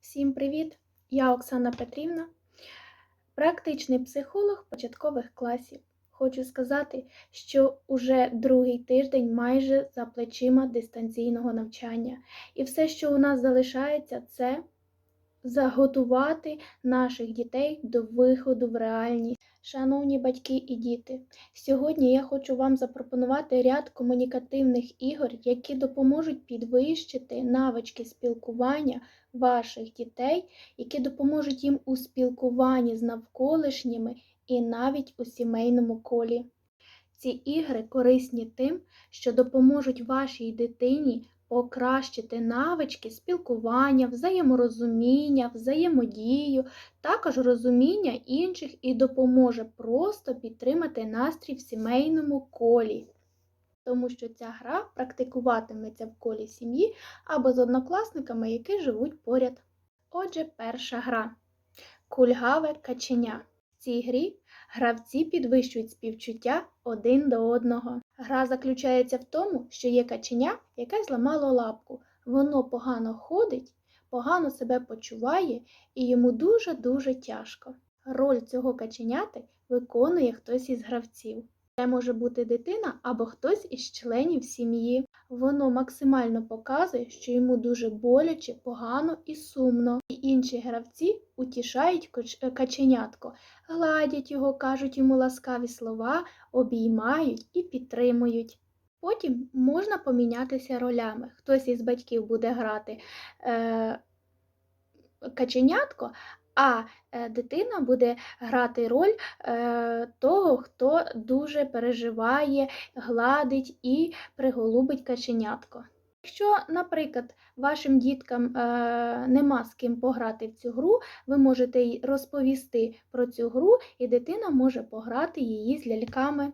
Всім привіт! Я Оксана Петрівна, практичний психолог початкових класів. Хочу сказати, що уже другий тиждень майже за плечима дистанційного навчання. І все, що у нас залишається, це заготувати наших дітей до виходу в реальність. Шановні батьки і діти, сьогодні я хочу вам запропонувати ряд комунікативних ігор, які допоможуть підвищити навички спілкування ваших дітей, які допоможуть їм у спілкуванні з навколишніми і навіть у сімейному колі. Ці ігри корисні тим, що допоможуть вашій дитині покращити навички спілкування, взаєморозуміння, взаємодію, також розуміння інших і допоможе просто підтримати настрій в сімейному колі. Тому що ця гра практикуватиметься в колі сім'ї або з однокласниками, які живуть поряд. Отже, перша гра кульгаве каченя. Цій грі гравці підвищують співчуття один до одного. Гра заключається в тому, що є каченя, яке зламало лапку. Воно погано ходить, погано себе почуває і йому дуже-дуже тяжко. Роль цього каченяти виконує хтось із гравців. Це може бути дитина або хтось із членів сім'ї. Воно максимально показує, що йому дуже боляче, погано і сумно. І інші гравці утішають коч- каченятко, гладять його, кажуть йому ласкаві слова, обіймають і підтримують. Потім можна помінятися ролями. Хтось із батьків буде грати е, каченятко, а е, дитина буде грати роль е, того, хто дуже переживає, гладить і приголубить каченятко. Якщо, наприклад, вашим діткам е, нема з ким пограти в цю гру, ви можете й розповісти про цю гру, і дитина може пограти її з ляльками.